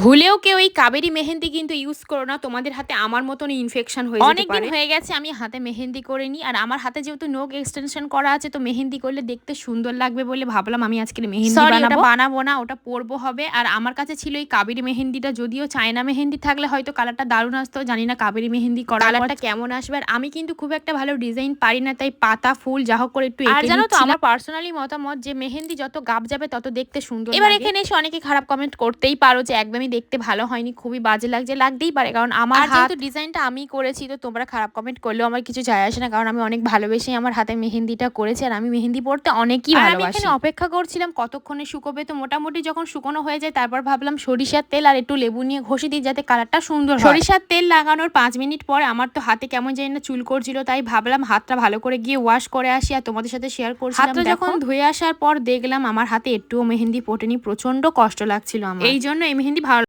ভুলেও কেউ এই কাবেরি মেহেন্দি কিন্তু ইউজ করো না। তোমাদের হাতে আমার মতন ইনফেকশন হয়ে অনেকদিন হয়ে গেছে আমি হাতে মেহেন্দি করিনি আর আমার হাতে যেহেতু নোক এক্সটেনশন করা আছে তো মেহেন্দি করলে দেখতে সুন্দর লাগবে বলে ভাবলাম আমি আজকে মেহেন্দি বানাবো। বানাবো না ওটা পরবো হবে। আর আমার কাছে ছিল এই কাবেরি মেহেন্দিটা যদিও চায়না মেহেন্দি থাকলে হয়তো কালারটা দারুণ আসতো জানি না কাবেরি মেহেন্দি করা কালারটা কেমন আসবে? আর আমি কিন্তু খুব একটা ভালো ডিজাইন পারি না তাই পাতা ফুল যা হোক করে একটু আর জানো তো আমার পার্সোনালি মতামত যে মেহেন্দি যত গাব যাবে তত দেখতে সুন্দর এবার এখানে এসে অনেকে খারাপ কমেন্ট করতেই পারো যে একদমই দেখতে ভালো হয়নি খুবই বাজে লাগছে লাগতেই পারে। কারণ আমার যেহেতু ডিজাইনটা আমি করেছি তো তোমরা খারাপ কমেন্ট করলেও আমার কিছু যায় আসে না। কারণ আমি অনেক ভালোবেসে আমার হাতে মেহেন্দিটা করেছি আর আমি মেহেন্দি পড়তে অনেকই আর আমি ভালোবাসি। এখানে অপেক্ষা করছিলাম কতক্ষণে শুকোবে। তো মোটামুটি যখন শুকনো হয়ে যায় তারপর ভাবলাম সরিষার তেল আর একটু লেবু নিয়ে ঘষে দিই যাতে কালারটা সুন্দর হয়। সরিষার তেল লাগানোর পাঁচ মিনিট পরে আমার তো হাতে কেমন জানি না চুল করছিল তাই ভাবলাম হাতটা ভালো করে গিয়ে ওয়াশ করে আসি। আর তোমাদের সাথে শেয়ার করছি হাতটা যখন ধুয়ে আসার পর দেখলাম আমার হাতে একটুও মেহেন্দি ফোটেনি প্রচণ্ড কষ্ট লাগছিল আমার। এই জন্য এই মেহেন্দি